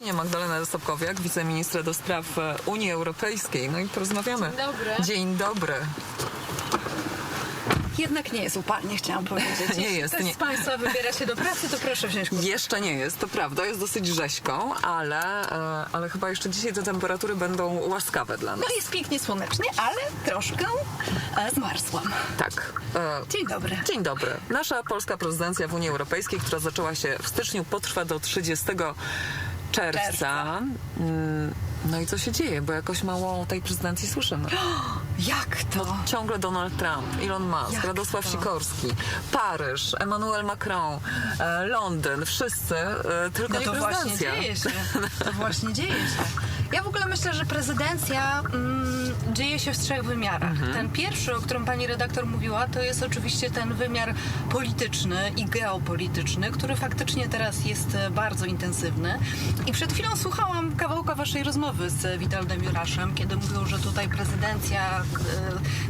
Nie, Magdalena Stopkowiak, wiceministra do spraw e, Unii Europejskiej. No i porozmawiamy. Dzień dobry. Dzień dobry. Jednak nie jest upalnie, chciałam powiedzieć. Nie Jeśli jest, ktoś nie. z Państwa wybiera się do pracy, to proszę wziąć kurtkę. Jeszcze nie jest, to prawda, jest dosyć rzeźką, ale, e, ale chyba jeszcze dzisiaj te temperatury będą łaskawe dla nas. No jest pięknie słonecznie, ale troszkę e, zmarzłam. Tak. Dzień dobry. Dzień dobry. Nasza polska prezydencja w Unii Europejskiej, która zaczęła się w styczniu, potrwa do 30 czerwca. Czerwca. Mm, No i co się dzieje? Bo jakoś mało o tej prezydencji słyszymy. Jak to? Ciągle Donald Trump, Elon Musk, Jak Radosław to? Sikorski, Paryż, Emmanuel Macron, e, Londyn, wszyscy, e, tylko No nie to właśnie prezydencja. dzieje się. To właśnie dzieje się. Ja w ogóle myślę, że prezydencja mm, dzieje się w trzech wymiarach. Mhm. Ten pierwszy, o którym pani redaktor mówiła, to jest oczywiście ten wymiar polityczny i geopolityczny, który faktycznie teraz jest e, bardzo intensywny. I przed chwilą słuchałam kawałka waszej rozmowy z Witoldem Juraszem, kiedy mówił, że tutaj prezydencja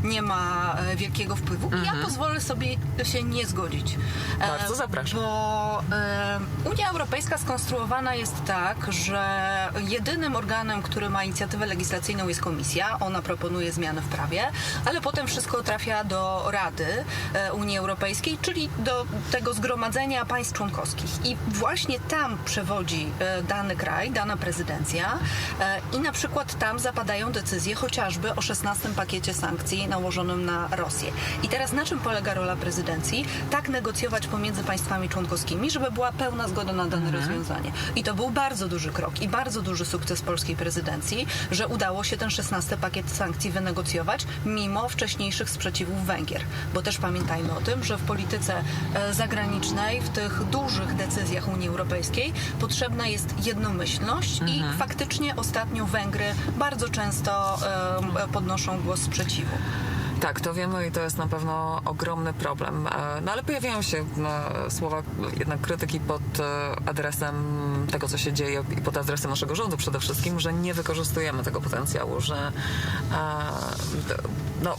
e, nie ma e, wielkiego wpływu. I ja pozwolę sobie się nie zgodzić. Mhm. Bardzo zapraszam. Bo Unia Europejska skonstruowana jest tak, że jedynym organem, który ma inicjatywę legislacyjną jest komisja. Ona proponuje zmiany w prawie, ale potem wszystko trafia do Rady e, Unii Europejskiej, czyli do tego zgromadzenia państw członkowskich. I właśnie tam przewodzi e, dany kraj, dana prezydencja e, i na przykład tam zapadają decyzje chociażby o 16 pakiecie sankcji nałożonym na Rosję. I teraz na czym polega rola prezydencji? Tak negocjować pomiędzy państwami członkowskimi, żeby była pełna zgoda na dane rozwiązanie. I to był bardzo duży krok i bardzo duży sukces polskiej prezydencji, że udało się ten 16 pakiet sankcji wynegocjować mimo wcześniejszych sprzeciwów Węgier. Bo też pamiętajmy o tym, że w polityce e, zagranicznej, w tych dużych decyzjach Unii Europejskiej potrzebna jest jednomyślność i faktycznie ostatnio Węgry bardzo często e, podnoszą głos sprzeciwu. Tak, to wiemy i to jest na pewno ogromny problem. E, No ale pojawiają się słowa jednak krytyki pod adresem tego, co się dzieje i pod adresem naszego rządu przede wszystkim, że nie wykorzystujemy tego potencjału, że e, no,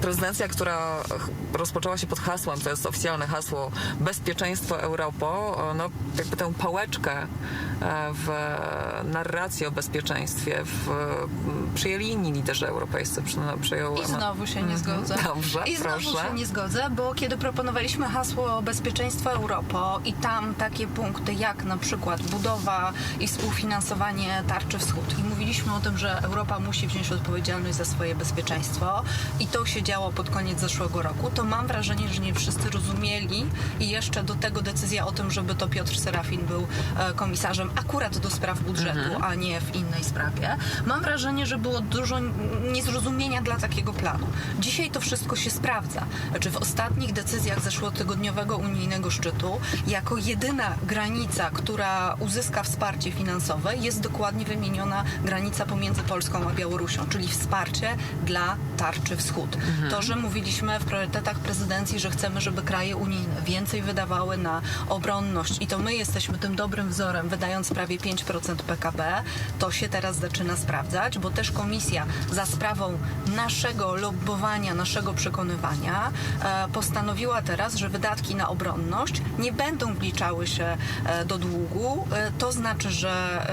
prezydencja, która rozpoczęła się pod hasłem, to jest oficjalne hasło bezpieczeństwo Europo, no jakby tę pałeczkę e, w narracji o bezpieczeństwie w, przyjęli inni liderzy europejscy. Przy, przyjął I znowu się nie zgodzę. Dobrze, I znowu proszę. się nie zgodzę, bo kiedy proponowaliśmy hasło bezpieczeństwo Europo i tam takie punkty jak na przykład budowa i współfinansowanie tarczy wschód i mówiliśmy o tym, że Europa musi wziąć odpowiedzialność za swoje bezpieczeństwo i to się działo pod koniec zeszłego roku, to mam wrażenie, że nie wszyscy rozumieli i jeszcze do tego decyzja o tym, żeby to Piotr Serafin był e, komisarzem akurat do spraw budżetu, Mhm. a nie w innej sprawie. Mam wrażenie, że było dużo niezrozumienia dla takiego planu. Dzisiaj to wszystko się sprawdza. Znaczy w ostatnich decyzjach zeszłotygodniowego unijnego szczytu jako jedyna granica, która uzyska wsparcie finansowe jest dokładnie wymieniona granica pomiędzy Polską a Białorusią, czyli wsparcie dla tarczy wschód. To, że mówiliśmy w priorytetach prezydencji, że chcemy, żeby kraje unijne więcej wydawały na obronność i to my jesteśmy tym dobrym wzorem, wydając prawie 5% PKB, to się teraz zaczyna sprawdzać, bo też komisja za sprawą naszego lobbowania, naszego przekonywania e, postanowiła teraz, że wydatki na obronność nie będą wliczały się e, do długu. E, to znaczy, że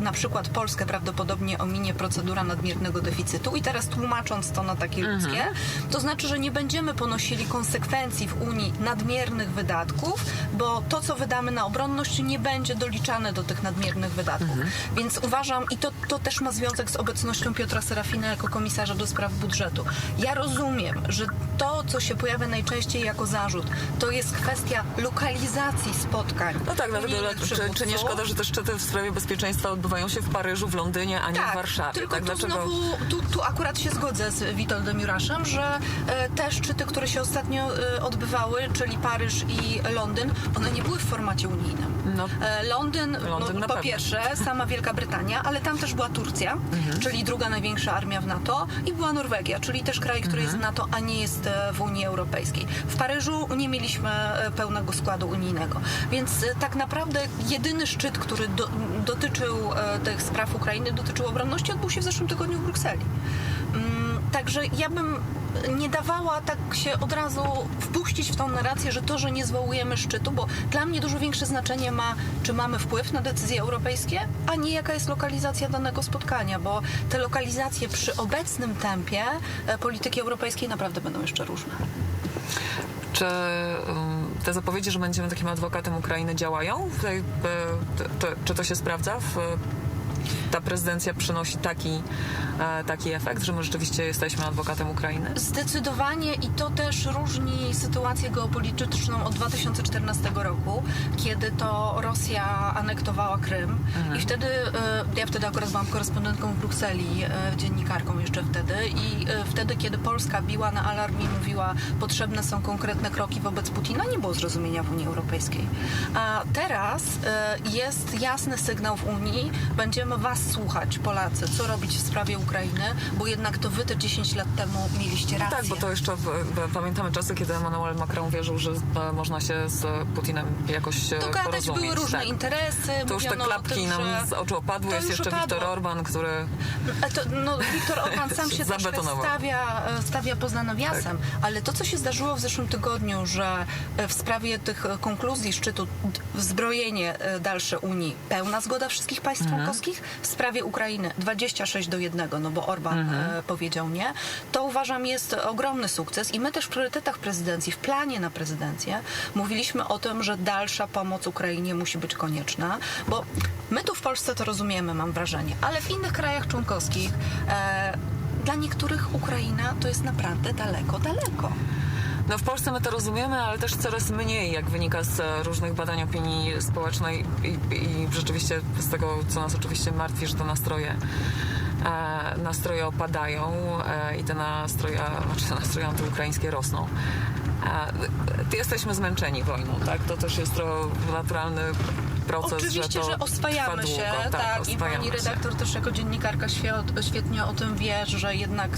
na przykład Polskę prawdopodobnie ominie procedura nadmiernego deficytu i teraz tłumacząc to na takie ludzkie, to znaczy, że nie będziemy ponosili konsekwencji w Unii nadmiernych wydatków, bo to, co wydamy na obronność, nie będzie doliczane do tych nadmiernych wydatków. Więc uważam, i to, to też ma związek z obecnością Piotra Serafina jako komisarza do spraw budżetu. Ja rozumiem, że to, co się pojawia najczęściej jako zarzut, to jest kwestia lokalizacji spotkań. No tak, dlatego unijnych czy, czy nie szkoda, że te szczyty w sprawie bezpieczeństwa odbywają się w Paryżu, w Londynie, a nie w Warszawie? Tylko tak, tu znowu, tu, tu akurat się zgodzę z Witoldem Juraszem, że e, te szczyty, które się ostatnio e, odbywały, czyli Paryż i Londyn, one nie były w formacie unijnym. No. E, Londyn, Londyn no, po pierwsze, sama Wielka Brytania, ale tam też była Turcja, Mhm. czyli druga największa armia w NATO i była Norwegia, czyli też kraj, który jest w Mhm. NATO, a nie jest e, w Unii Europejskiej. W Paryżu nie mieliśmy pełnego składu unijnego, więc tak naprawdę jedyny szczyt, który do, dotyczył tych spraw Ukrainy, dotyczył obronności, odbył się w zeszłym tygodniu w Brukseli. Mm, Także ja bym nie dawała tak się od razu wpuścić w tą narrację, że to, że nie zwołujemy szczytu, bo dla mnie dużo większe znaczenie ma, czy mamy wpływ na decyzje europejskie, a nie jaka jest lokalizacja danego spotkania, bo te lokalizacje przy obecnym tempie e, polityki europejskiej naprawdę będą jeszcze różne. Czy um, te zapowiedzi, że będziemy takim adwokatem Ukrainy działają? E, czy to się sprawdza? W, ta prezydencja przynosi taki, e, taki efekt, że my rzeczywiście jesteśmy adwokatem Ukrainy? Zdecydowanie i to też różni sytuację geopolityczną od 2014 roku, kiedy to Rosja anektowała Krym i wtedy, e, ja wtedy akurat byłam korespondentką w Brukseli, e, dziennikarką jeszcze wtedy i wtedy, kiedy Polska biła na alarm i mówiła, potrzebne są konkretne kroki wobec Putina, nie było zrozumienia w Unii Europejskiej. A teraz jest jasny sygnał w Unii, będziemy was słuchać, Polacy, co robić w sprawie Ukrainy, bo jednak to wy te 10 lat temu mieliście rację. Tak, bo to jeszcze w, w, pamiętamy czasy, kiedy Emmanuel Macron wierzył, że e, można się z Putinem jakoś e, Dogadać porozumieć. były różne tak. interesy. To już te klapki tym, nam z oczu opadły. Jest jeszcze Viktor opadło. Orban, który A To, no, Viktor Orban sam się stawia, stawia poza nawiasem, ale to, co się zdarzyło w zeszłym tygodniu, że e, w sprawie tych e, konkluzji szczytu d- wzbrojenie e, dalsze Unii, pełna zgoda wszystkich państw członkowskich, w sprawie Ukrainy 26 do 1, no bo Orban e, powiedział nie, to uważam jest ogromny sukces i my też w priorytetach prezydencji, w planie na prezydencję mówiliśmy o tym, że dalsza pomoc Ukrainie musi być konieczna, bo my tu w Polsce to rozumiemy, mam wrażenie, ale w innych krajach członkowskich e, dla niektórych Ukraina to jest naprawdę daleko, daleko. No w Polsce my to rozumiemy, ale też coraz mniej, jak wynika z e, różnych badań opinii społecznej i, i rzeczywiście z tego, co nas oczywiście martwi, że te nastroje e, nastroje opadają e, i te nastroje, znaczy te nastroje antyukraińskie rosną. Jesteśmy zmęczeni wojną, tak? To też jest naturalny proces, Oczywiście, że to że oswajamy się, długo. tak, i pani się. redaktor też jako dziennikarka świe- świetnie o tym wie, że jednak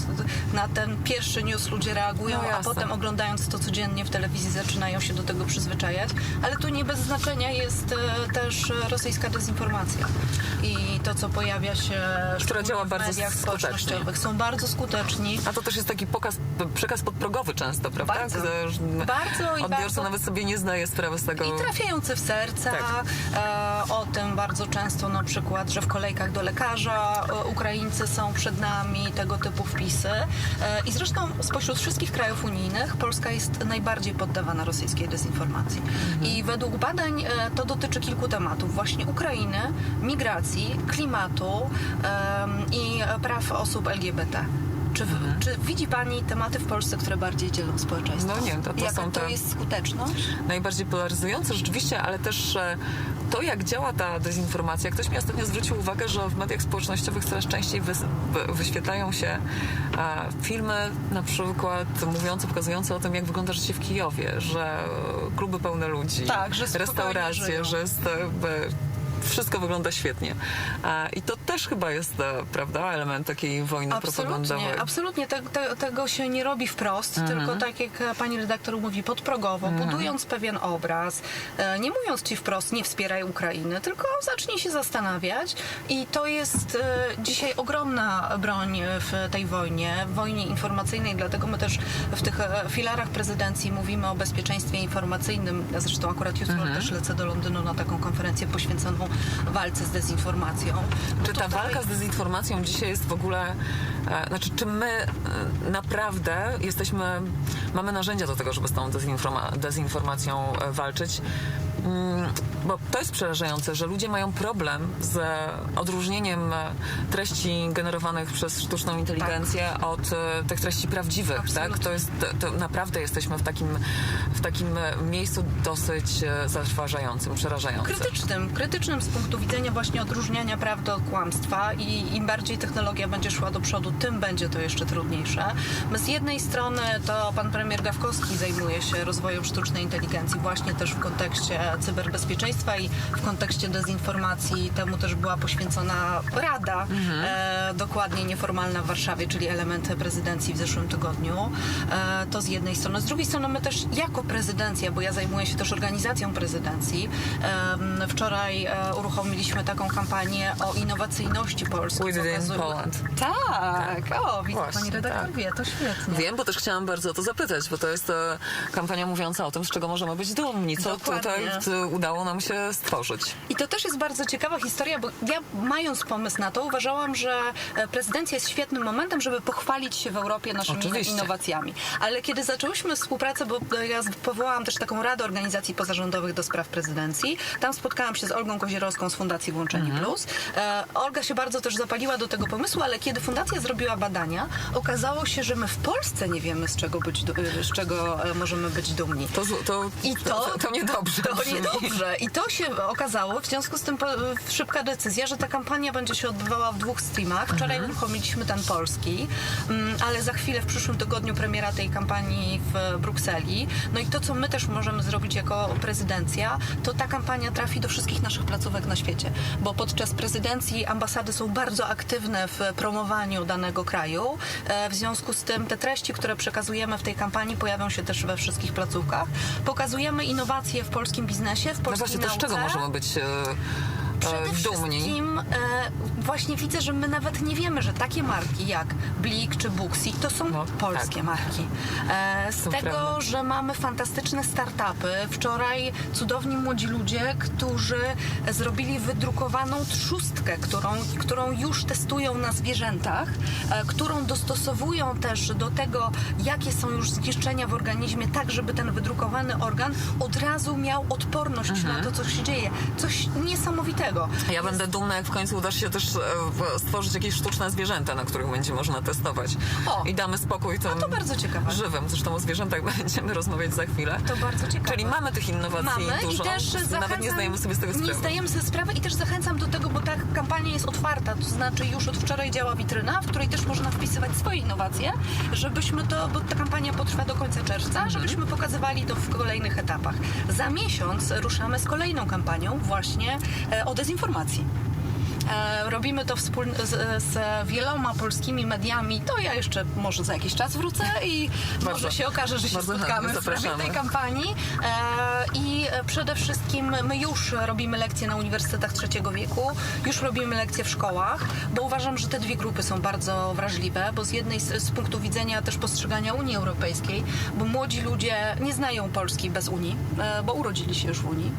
na ten pierwszy news ludzie reagują, No a potem oglądając to codziennie w telewizji zaczynają się do tego przyzwyczajać, ale tu nie bez znaczenia jest e, też rosyjska dezinformacja i to, co pojawia się szczególnie działa w bardzo mediach skutecznie. społecznościowych. Są bardzo skuteczni. A to też jest taki pokaz, przekaz podprogowy często, prawda? Bardzo. Już Bardzo i Odbiorca bardzo- nawet sobie nie zdaje sprawy z tego. I trafiające w serca. Tak. E, o tym bardzo często na przykład, że w kolejkach do lekarza e, Ukraińcy są przed nami, tego typu wpisy. E, I zresztą spośród wszystkich krajów unijnych Polska jest najbardziej poddawana rosyjskiej dezinformacji. I według badań to dotyczy kilku tematów. Właśnie Ukrainy, migracji, klimatu i praw osób LGBT. Czy, w- czy widzi Pani tematy w Polsce, które bardziej dzielą społeczeństwo? No nie, to- to Jaka są to te- jest skuteczność? najbardziej polaryzujące rzeczywiście, ale też e, to, jak działa ta dezinformacja. Ktoś mi ostatnio zwrócił uwagę, że w mediach społecznościowych coraz częściej wyświetlają się e, filmy na przykład mówiące, pokazujące o tym, jak wygląda życie w Kijowie, że kluby pełne ludzi, Tak, że restauracje, że jest e, wszystko wygląda świetnie. I to też chyba jest, e, prawda, element takiej wojny propagandowej. Absolutnie, absolutnie. Te, te, tego się nie robi wprost, tylko tak jak pani redaktor mówi, podprogowo, budując pewien obraz, e, nie mówiąc ci wprost, nie wspieraj Ukrainy, tylko zacznij się zastanawiać i to jest e, dzisiaj ogromna broń w tej wojnie, w wojnie informacyjnej, dlatego my też w tych filarach prezydencji mówimy o bezpieczeństwie informacyjnym. Ja zresztą akurat jutro też lecę do Londynu na taką konferencję poświęconą walce z dezinformacją. Bo Czy ta tutaj- walka z dezinformacją dzisiaj jest w ogóle, e, znaczy czy my e, naprawdę jesteśmy, mamy narzędzia do tego, żeby z tą dezinforma- dezinformacją e, walczyć? Mm, Bo to jest przerażające, że ludzie mają problem z odróżnieniem treści generowanych przez sztuczną inteligencję od e, tych treści prawdziwych. Tak? To jest, to naprawdę jesteśmy w takim, w takim e, miejscu dosyć e, zatrważającym, przerażającym. Krytycznym, krytycznym z punktu widzenia właśnie odróżniania prawdy od kłamstwa i im bardziej technologia będzie szła do przodu, tym będzie to jeszcze trudniejsze. My z jednej strony to pan premier Gawkowski zajmuje się rozwojem sztucznej inteligencji właśnie też w kontekście cyberbezpieczeństwa i w kontekście dezinformacji temu też była poświęcona rada, e, dokładnie nieformalna w Warszawie, czyli elementy prezydencji w zeszłym tygodniu. E, to z jednej strony. Z drugiej strony my też jako prezydencja, bo ja zajmuję się też organizacją prezydencji, em, wczoraj e, uruchomiliśmy taką kampanię o innowacyjności Polski. We did it in Pokazuje- Poland. Tak, o, widzę, Właśnie, pani redaktor tak. wie, to świetnie. Wiem, bo też chciałam bardzo o to zapytać, bo to jest e, kampania mówiąca o tym, z czego możemy być dumni, co Dokładnie. tutaj e, udało nam się stworzyć. I to też jest bardzo ciekawa historia, bo ja mając pomysł na to, uważałam, że e, prezydencja jest świetnym momentem, żeby pochwalić się w Europie naszymi Oczywiście. innowacjami. Ale kiedy zaczęłyśmy współpracę, bo e, ja powołałam też taką Radę Organizacji Pozarządowych do spraw prezydencji, tam spotkałam się z Olgą Kozierowską z Fundacji Włączenie Mhm. Plus. E, Olga się bardzo też zapaliła do tego pomysłu, ale kiedy fundacja zrobiła badania, okazało się, że my w Polsce nie wiemy, z czego, być, z czego możemy być dumni. To, to, I to, to, to niedobrze To. Niedobrze. I to się okazało, w związku z tym po, szybka decyzja, że ta kampania będzie się odbywała w dwóch streamach. Wczoraj Mhm. uruchomiliśmy ten polski, mm, ale za chwilę w przyszłym tygodniu premiera tej kampanii w Brukseli. No i to, co my też możemy zrobić jako prezydencja, to ta kampania trafi do wszystkich naszych placówek na świecie, bo podczas prezydencji ambasady są bardzo aktywne w promowaniu danego kraju. E, W związku z tym te treści, które przekazujemy w tej kampanii pojawią się też we wszystkich placówkach. Pokazujemy innowacje w polskim biznesie, w No polskiej właśnie, to z nauce. czego możemy być e, Przede e, dumni? wszystkim e, właśnie widzę, że my nawet nie wiemy, że takie marki jak Blik czy Booksy to są No, polskie tak. marki. E, z tego, prawda. że mamy fantastyczne startupy. Wczoraj cudowni młodzi ludzie, którzy zrobili wydrukowaną trzustkę, którą, którą już testują na zwierzętach, e, którą dostosowują też do tego, jakie są już zniszczenia w organizmie, tak żeby ten wydrukowany organ od razu miał odporność Mhm. na to, co się dzieje. Coś niesamowitego. Ja będę dumna, jak w końcu uda się też e, stworzyć jakieś sztuczne zwierzęta, na których będzie można testować. O. I damy spokój tym to bardzo ciekawe. żywym. Zresztą o zwierzętach będziemy rozmawiać za chwilę. To bardzo ciekawe. Czyli mamy tych innowacji Mamy dużo. i też Nawet zachęcam, nie zdajemy sobie z tego Nie sprawy. zdajemy sobie sprawy i też zachęcam do tego, bo ta kampania jest otwarta, to znaczy już od wczoraj działa witryna, w której też można wpisywać swoje innowacje, żebyśmy to, bo ta kampania potrwa do końca czerwca, Mhm. żebyśmy pokazywali to w kolejnych etapach. Za miesiąc ruszamy z kolejną kampanią właśnie e, o dezinformacji. E, Robimy to wspólnie z, z wieloma polskimi mediami. To ja jeszcze może za jakiś czas wrócę i Bardzo- może się okaże, że się spotkamy w sprawie tej kampanii. E, I e, przede wszystkim my już robimy lekcje na uniwersytetach trzeciego wieku, już robimy lekcje w szkołach, bo uważam, że te dwie grupy są bardzo wrażliwe, bo z jednej z, z punktu widzenia też postrzegania Unii Europejskiej, bo młodzi ludzie nie znają Polski bez Unii, e, bo urodzili się już w Unii.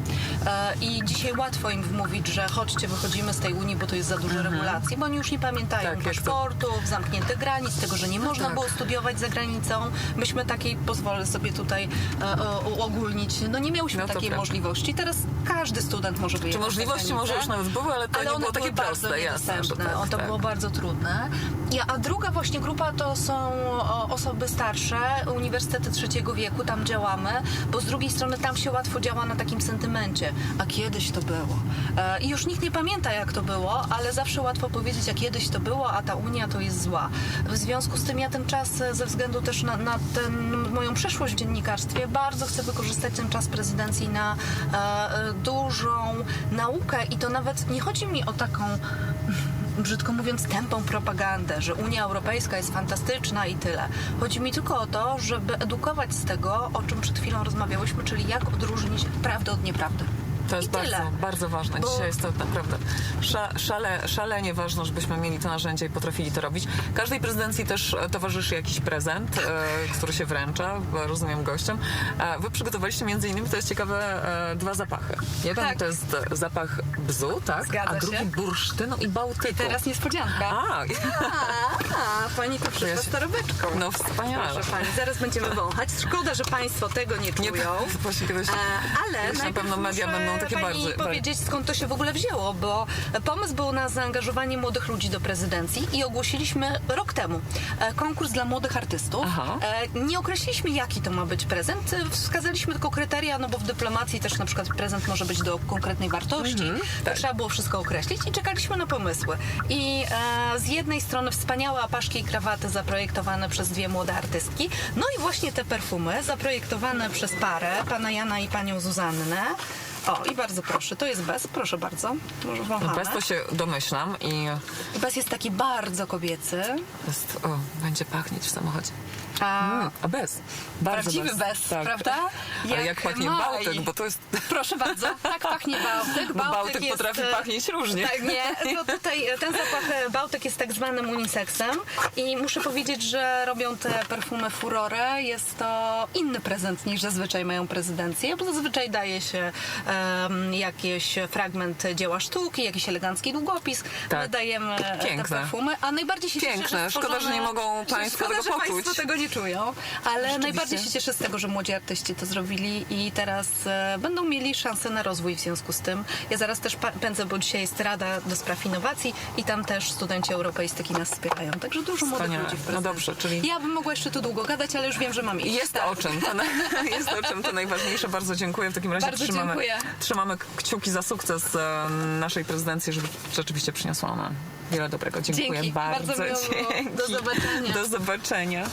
E, I dzisiaj łatwo im wmówić, że chodźcie, wychodzimy z tej Unii, bo to jest za dużo regulacji, bo oni już nie pamiętają Tak, jak to- paszportów, zamkniętych granic, tego, że nie można Tak. było studiować za granicą. Myśmy takiej, pozwolę sobie tutaj e, o, uogólnić, no nie miałyśmy No to takiej prawda. możliwości. Teraz każdy student może Czy wyjechać za możliwości może już nawet były, ale to ale nie one było takie były bardzo proste, jasne. że niedostępne. tak, O, to tak. było bardzo trudne. I, a druga właśnie grupa to są o, osoby starsze, uniwersytety trzeciego wieku, tam działamy, bo z drugiej strony tam się łatwo działa na takim sentymencie. A kiedyś to było. E, I już nikt nie pamięta, jak to było, ale zawsze łatwo powiedzieć, a kiedyś to było, a ta Unia to jest zła. W związku z tym ja ten czas, e, ze względu też na, na ten, moją przeszłość w dziennikarstwie, bardzo chcę wykorzystać ten czas prezydencji na e, e, dużą naukę i to nawet nie chodzi mi o taką brzydko mówiąc, tępą propagandę, że Unia Europejska jest fantastyczna i tyle. Chodzi mi tylko o to, żeby edukować z tego, o czym przed chwilą rozmawiałyśmy, czyli jak odróżnić prawdę od nieprawdy. To jest I bardzo, tyle. bardzo ważne. Bo- Dzisiaj jest to naprawdę sza, szale, szalenie ważne, żebyśmy mieli to narzędzie i potrafili to robić. Każdej prezydencji też e, towarzyszy jakiś prezent, e, który się wręcza, rozumiem, gościom. E, wy przygotowaliście między innymi, to jest ciekawe, dwa zapachy. Jeden Tak. to jest zapach bzu, tak? Zgadza a się. drugi bursztynu i bałtyku. Teraz niespodzianka. A, A, pani tu przyszła się- z torebeczką. no wspaniale. Proszę pani, zaraz będziemy wąchać. Szkoda, że państwo tego nie Nie, czują. właśnie kiedyś, ale kiedyś na pewno media muszę będą takie pani bardzo... powiedzieć, skąd to się w ogóle wzięło, bo pomysł był na zaangażowanie młodych ludzi do prezydencji i ogłosiliśmy rok temu e, konkurs dla młodych artystów. Aha. E, Nie określiliśmy, jaki to ma być prezent, e, wskazaliśmy tylko kryteria, no bo w dyplomacji też na przykład prezent może być do konkretnej wartości. To tak. Trzeba było wszystko określić i czekaliśmy na pomysły. I e, z jednej strony wspaniałe apaszki i krawaty zaprojektowane przez dwie młode artystki, no i właśnie te perfumy zaprojektowane przez parę, pana Jana i panią Zuzannę. O, i bardzo proszę, to jest bez, proszę bardzo. Może wąchamy. Bez to się domyślam i bez jest taki bardzo kobiecy. jest, o, będzie pachnieć w samochodzie. A Mm, a bez. Bardzo prawdziwy bez, Tak. prawda? Ale jak pachnie maj. Bałtyk, bo to jest... Proszę bardzo, tak pachnie Bałtyk. Bo Bałtyk jest, potrafi e, pachnieć różnie. Tak, nie, to tutaj e, ten zapach e, Bałtyk jest tak zwanym uniseksem i muszę powiedzieć, że robią te perfumy Furore. Jest to inny prezent niż zazwyczaj mają prezydencję, bo zazwyczaj daje się em, jakiś fragment dzieła sztuki, jakiś elegancki długopis. Tak. My dajemy e, te Piękne. perfumy, a najbardziej się cieszę, Piękne. że Szkoda, że nie mogą państwo tego poczuć. Państwo tego nie czują, ale najbardziej się cieszę z tego, że młodzi artyści to zrobili i teraz e, będą mieli szansę na rozwój w związku z tym. Ja zaraz też pa- pędzę, bo dzisiaj jest Rada do Spraw Innowacji i tam też studenci europejski nas wspierają. Także dużo młodych Wspaniale. ludzi w No dobrze, czyli- Ja bym mogła jeszcze tu długo gadać, ale już wiem, że mam iść. Jest Tak. o czym, to, na, jest o czym, to najważniejsze. Bardzo dziękuję. W takim razie Bardzo trzymamy, dziękuję. trzymamy kciuki za sukces e, naszej prezydencji, żeby rzeczywiście przyniosła ona wiele dobrego. Dziękuję Dzięki. bardzo. Bardzo miło było. Do Dzięki. zobaczenia. Do zobaczenia.